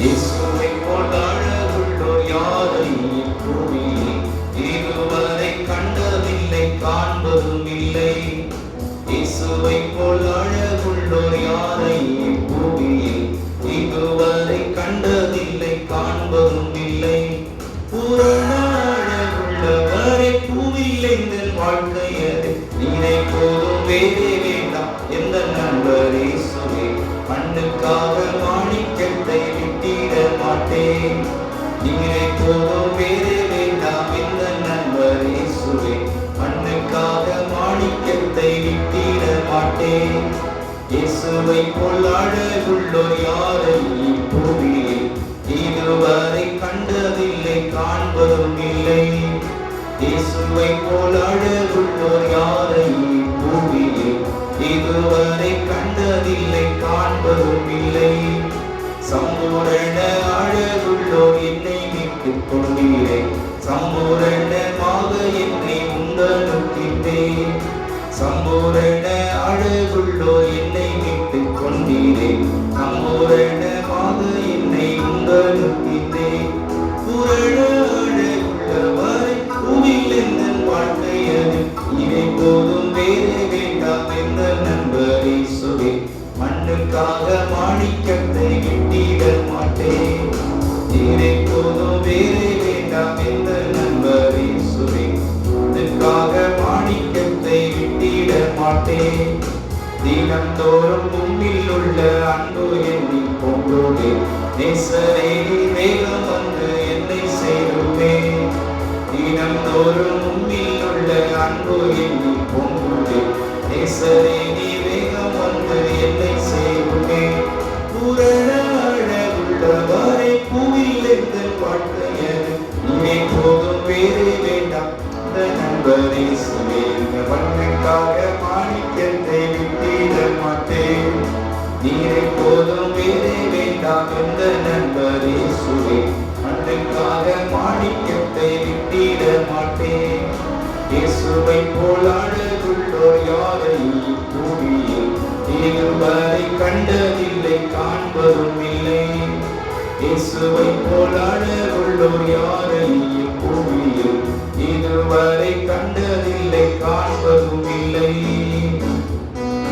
இயேசுவை போல் அழகுள்ளோர் யாரை பூமியில் இதுவரை கண்டதில்லை காண்பதும் இல்லை. இயேசுவை போல் அழகுள்ளோர் யாரை பூமியில் இதுவரை கண்டதில்லை காண்பதும் இல்லை. பூரண அழகுள்ளவரை பூமியில் எங்கள் வாழ்க்கையது. நீரை போதும் வேறே வேண்டாம். எந்த நண்பர் இயேசுவே? மண்ணுக்காக நீரை போதும் வேண்டாம் எந்த நண்பர் இயேசுவே மண்ணுக்காக மாணிக்கத்தை விட்டிட மாட்டேன். இயேசுவை போல் அழகுள்ளோர் யாரை இப்பூமியில் இதுவரை கண்டதில்லை காண்பதும் இல்லை. இயேசுவை போல் அழகுள்ளோர் யாரை பூமியில் இதுவரை கண்டதில்லை காண்பதும் இல்லை. சம்பூரண கொண்டீரே சம்பூரணமாக என்னை உண்டனுக்கின்றேன் சம்பூரண அழகுள்ளோ என்னை மீட்டுக் கொண்டீரே. சம்பூரணமாக என்னை உண்டனுக்கின்றேன் பூரண அழகுள்ளவரை பூமியில் எந்த வாழ்க்கையது இதை போதும் வேறு வேண்டாம் எந்த நண்பரை சொல்லி மண்ணுக்காக மாணிக்கத்தை விட்டிட மாட்டேன். இதை காத்தே. மாட்டேன் தினந்தோறும் உம்மில் உள்ள அன்பு எண்ணி கொண்டோடு நேசரே வேகம் வந்து என்னை சேருமே. தினந்தோறும் உம்மில் உள்ள அன்பு எண்ணி கொண்டோடு நேசரே நீ வேகம் வந்து என்னை சேருமே. பூரண அழகுள்ளவரை பூவில் இருந்து வாழ்க்கையது இவை போதும் வேறு வேண்டாம். நண்பரே நண்பரை சுவேங்க நீரை போதும் வேலை வேண்டாம் எந்த நண்பரே சுவே? அன்றைக்காக மாணிக்கத்தை விட்டிட மாட்டேன். இயேசுவை போல் அழகுள்ளோர் யாரையும் பூமியில் இதுவரை கண்டதில்லை காண்பதும் இல்லை. இயேசுவை போல் அழகுள்ளோர் யாரையும் பூமியில்